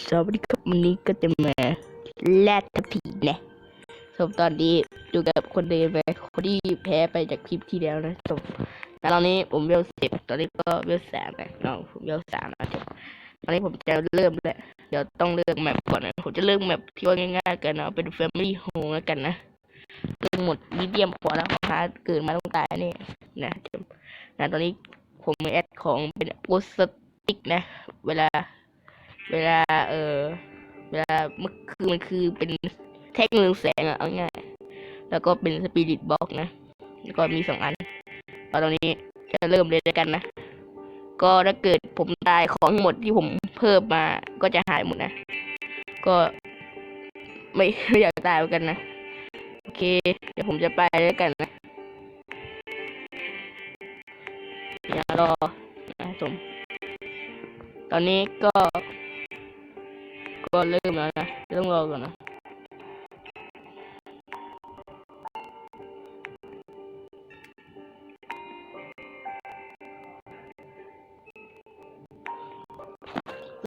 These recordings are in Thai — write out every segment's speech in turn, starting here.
สวัสดีครับวันนี้ก็จะมาแลดทัพพีนะสมตอนนี้ดูกับคนเดินไปคนที่แพ้ไปจากคลิปที่แล้วนะสมแต่ตอนนี้ผมเวลสิบตอนนี้ก็เวลสามนะน้องผมเวลสามแล้วเดี๋ยวตอนนี้ผมจะเริ่มแล้วเดี๋ยวต้องเลือกแมปก่อนนะผมจะเลือกแมปที่ว่าง่ายๆกันเนาะเป็น Family Home แล้วกันนะเลือกหมดมีเดียมพอแล้วพาะเกิดมาต้องตายนี่นะนะตอนนี้ผมแอดของเป็นโปสติกนะ เวลา เวลา เออ เวลามันคือมันคือเป็นแท่งเรืองแสงอะเอาง่ายแล้วก็เป็นสปิริตบล็อกนะ แล้วก็มีสองอันตอนนี้จะเริ่มเลยแล้วยกันนะ ก็ถ้าเกิดผมตายของหมดที่ผมเพิ่มมาก็จะหายหมดนะ ก็ไม่ไม่อยากตายเหมือนกันนะ โอเค เดี๋ยวผมจะไปแล้วยกันนะอย่ารอนะสมตอนนี้ก็ ก็เริ่มแล้วนะต้องรอก่อนนะ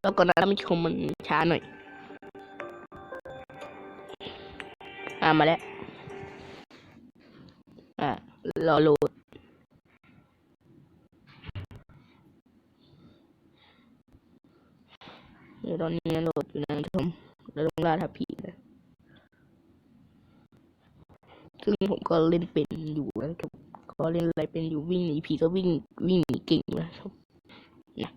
แล้วก่อนนะท่านผู้ชมมันช้าหน่อย อ่ามาแล้ว อ่ารอโหลด เดี๋ยวตอนนี้โหลดอยู่นะท่านผู้ชมแล้วลงล่าทับผีนะซึ่งผมก็เล่นเป็นอยู่นะครับก็เล่นอะไรเป็นอยู่วิ่งหนีผีก็วิ่งวิ่งหนีเก่งนะครับนะ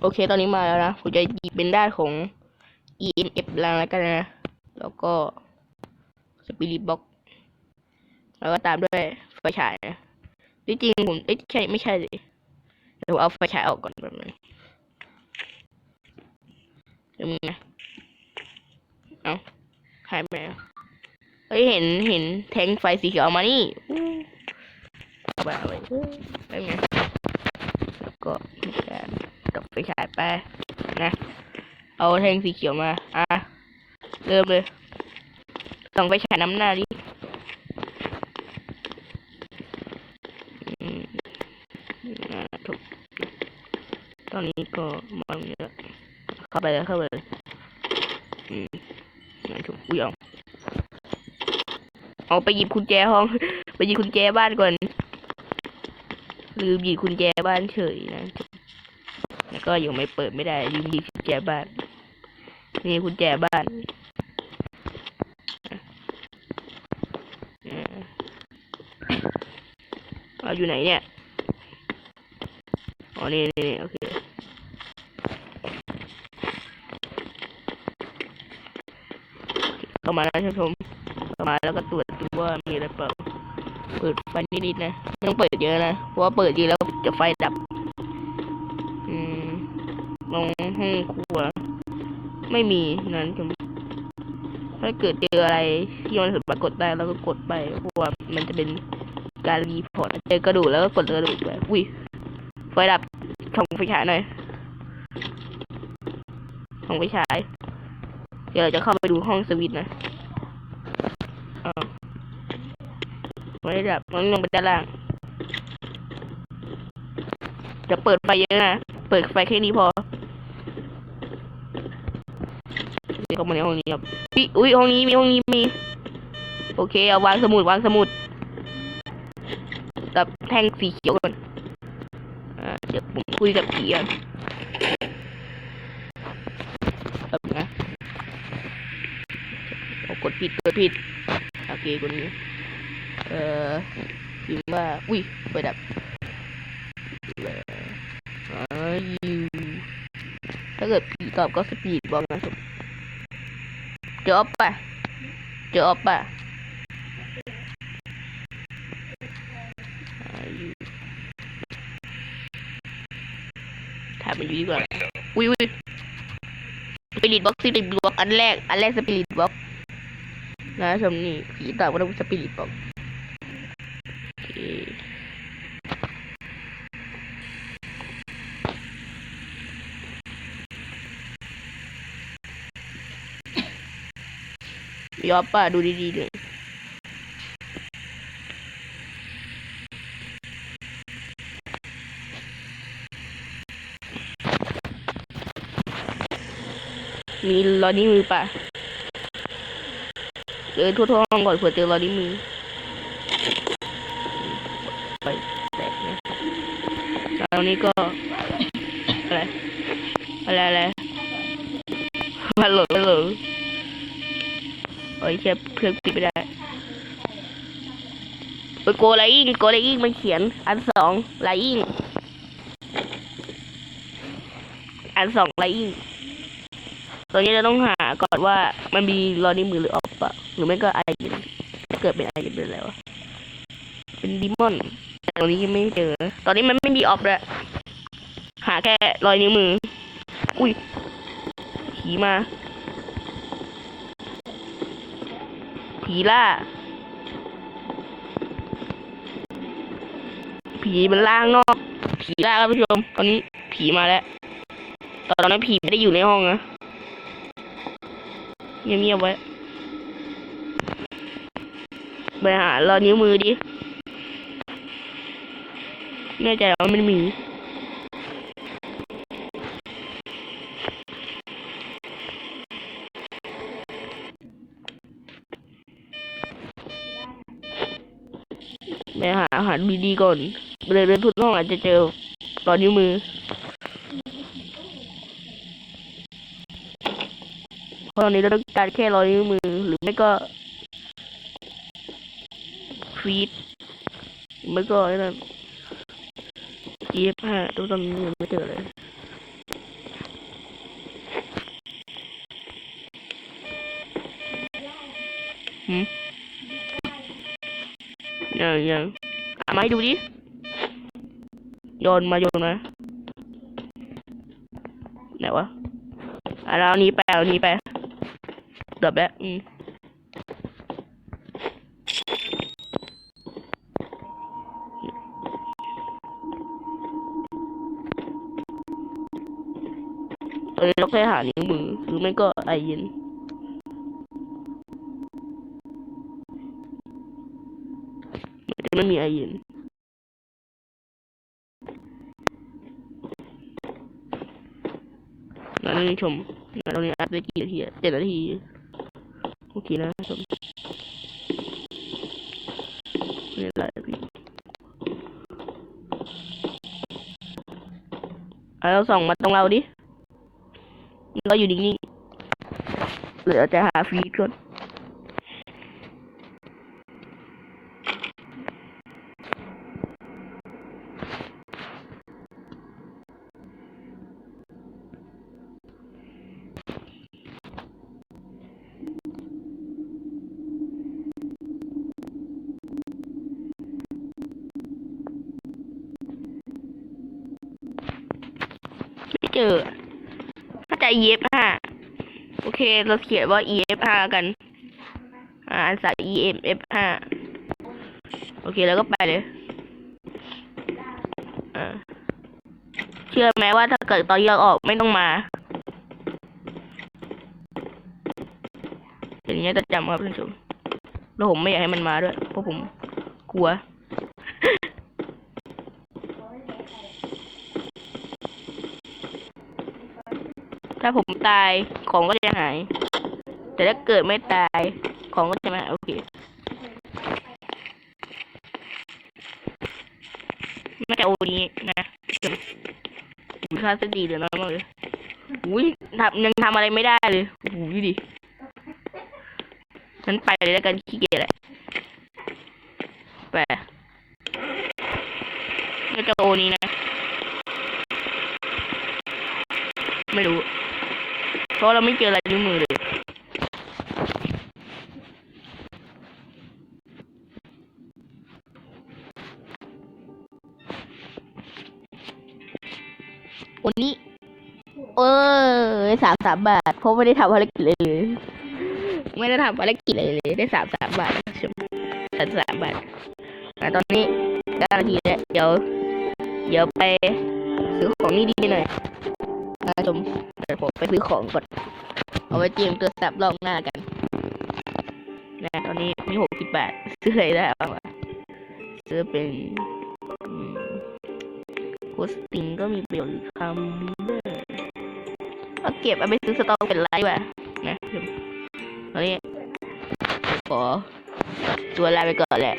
โอเค ตอนนี้มาแล้วนะ ผมจะหยิบเป็นด้านของ EMF แล้วกันนะ แล้วก็ สปิริตบ็อกแล้วก็ตามด้วยไฟฉายนะที่จริงผมเอ้ยใช่ไม่ใช่เลยเดี๋ยวเอาไฟฉายออกก่อนแบบนึงเดี๋ยวมึงนะเอาหายไปไหนอะเฮ้ยเห็นเห็นแทงไฟสีเขียวมานี่เอาไปเอาไปไปไงแล้วก็มีการตกไฟฉายไปนะ เอาแทงสีเขียวมา อะ เริ่มเลย ส่องไฟฉายน้ำหน้าดิถูกตอนนี้ก็มาเนี้ยเข้าไปเลยเข้าไปเลยอืมนั่นถูกอุ้ยเอาเอาไปหยิบกุญแจห้อง ไปหยิบกุญแจบ้านก่อนลืมหยิบกุญแจบ้านเฉยนะแล้วก็ยังไม่เปิดไม่ได้ลืมหยิบกุญแจบ้านนี่กุญแจบ้าน อ่าเอยู่ไหนเนี่ย อ๋อ นี่นี่โอเคเข้ามาแล้วท่านชมเข้ามาแล้วก็ตรวจดูว่ามีอะไรเปล่า เปิดไฟนิดๆนะไม่ต้องเปิดเยอะนะ เพราะว่าเปิดเยอะแล้วจะไฟดับ อืมลงห้องครัว ไม่มีนั้นชมถ้าเกิดเจออะไรที่มันปรากฏได้แล้วก็กดไปเพราะว่ามันจะเป็น การรีพอร์ตเจอกระดูกแล้วก็กดกระดูกไปอุ้ยไฟดับส่องไฟฉายหน่อยส่องไฟฉาย เดี๋ยวเราจะเข้าไปดูห้องสวิตนะอ้าไม่ได้ดับต้องลงไปด้านล่าง จะเปิดไฟเยอะนะ เปิดไฟแค่นี้พอเดี๋ยวเข้ามาในห้องนี้ครับอุ๊ยอุ้ยห้องนี้มีห้องนี้มี โอเค เอาวางสมุดวางสมุด กับแท่งสีเขียวก่อนเดี๋ยวผมคุยกับผีก่อนแบบนะเอากดผิดกดผิด โอเคกดนี้ เอ่อพิมพ์ว่า อุ้ยไฟดับอ่าอยู่ถ้าเกิดผีตอบก็สปีดบอกนะครับเจอป่ะเจออปป่ะ นอยู่ดีกว่อุ้ยอุ้ยสปิริตบ็อกสปิริตบล็อกอันแรก อันแรกสปิริตบ็อกนะชมนี่ผีตอบว่าต้องสปิริตบ็อกโอเคมีออปป่ะดูดีๆเลย มีรอนิ้มือป่ะเดินทั่วๆห้องก่อนเผื่อเจอรอนิ้มือไปแตกนะตรงนี้ก็อะไรอะไรอะไรฮัลโหลฮัลโหลโอ้ยเชฟเพื่อนปิดไม่ได้ไปโกไลอิงโกไลอิงมันเขียน อันสองไลอิงอันสองไลอิง อนนี้เราต้องหาก่อนว่ามันมีรอยนิ้วมือหรือออฟปะหรือไม่ก็ไอเย็นเกิดเป็นไอเย็นเป็นอะไรวะเป็นดิมอนแต่ตอนนี้ยังไม่เจอ ตอนนี้มันไม่มีออฟแล้วหาแค่รอยนิ้วมือ อุ้ยผีมา ผีล่า ผีมันล่างนอก ผีล่าครับผู้ชม ตอนนี้ผีมาแล้ว ตอนนั้นผีไม่ได้อยู่ในห้องนะ เงียบๆไว้ไปหารอนิ้วมือดิแน่ใจว่ามันมีไปหาอาหารดีๆก่อนเดินเดินทุกห้องอาจจะเจอรอนิ้วมือ เพราะต อนนี้เราต้องการแค่รอยนิ้วมือ หรือไม่ก็ฟีดไม่ก็ไอ้นั่น GF5 ตัวตอนนี้ยังไม่เจอเลยหืมยังยังอามาให้ดูดิโยนมาโยนมาไหนวะอะเราเอานี้ไปเอานี้ไป เดือบแล้วอืมเออเราแค่หานิ้วมือหรือไม่ก็ไอเย็นแต่ไม่มีไอเย็นแล้วนี่ชมแล้วตรงนี้อัดได้กี่นาทีเจ็ดนาที โอเคนะชมไม่เป็นไรพี่เราส่องมาตรงเราดิเราอยู่นิ่งๆเหลือจะหาฟีดก่อน เจอถ้าจะ EF ห้าโอเค เราเขียนว่า EF ห้ากัน อ่านสาย EMF ห้าโอเค แล้วก็ไปเลยเชื่อไหมว่าถ้าเกิดตอนแยกออกไม่ต้องมาอย่างเงี้ยจะจำครับท่านผู้ชมแล้วผมไม่อยากให้มันมาด้วย เพราะผมกลัว ถ้าผมตายของก็จะหาย แต่ถ้าเกิดไม่ตายของก็จะไม่หายโอเคไม่จะโอนี้นะอุ้ยค่าสดีเลยนะมากเลยอุ้ยทำยังทำอะไรไม่ได้เลยอุ้ยดิฉันไปเลยแล้วกันขี้เกียจแหละไปไม่จะโอนี้นะ ไม่รู้ เพราะเราไม่เจออะไรนิ้วมือเลยวันนี้ เออสามสามบาท เพราะไม่ได้ทำภารกิจเลยเลยไม่ได้ทำภารกิจเลยเลย ได้สามสามบาทชมสามสามบาทอ่ตอนนี้เก้านาทีแล้วเดี๋ยว เดี๋ยวไปซื้อของนี่ดีหน่อยนะชม ดี๋ยวผมไปซื้อของก่อน เอาไว้เตรียมตัวสับรอบหน้ากัน นะ ตอนนี้มีหกสิบบาท ซื้ออะไรได้บ้างวะซื้อเป็นโพสติงก็มีประโยชน์คำโอเคเก็บเอาไปซื้อสตอเป็นไรว่านะตอนนี้ขอตัวลาไปก่อนแหละ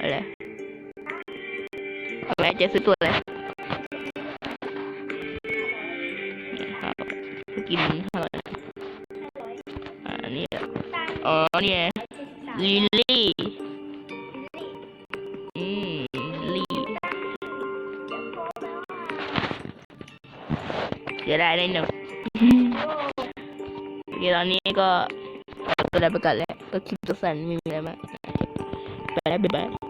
อะไรอะไรจะซื้อตัวอะไร เนี่ยลิลลี่อืมลี่เสียดายได้หนึ่งเดี๋ยวตอนนี้ก็ตัวลาไปก่อนแล้ว ก็คลิปตัวสั้นไม่มีอะไรมากไปแล้วบ๊ายบาย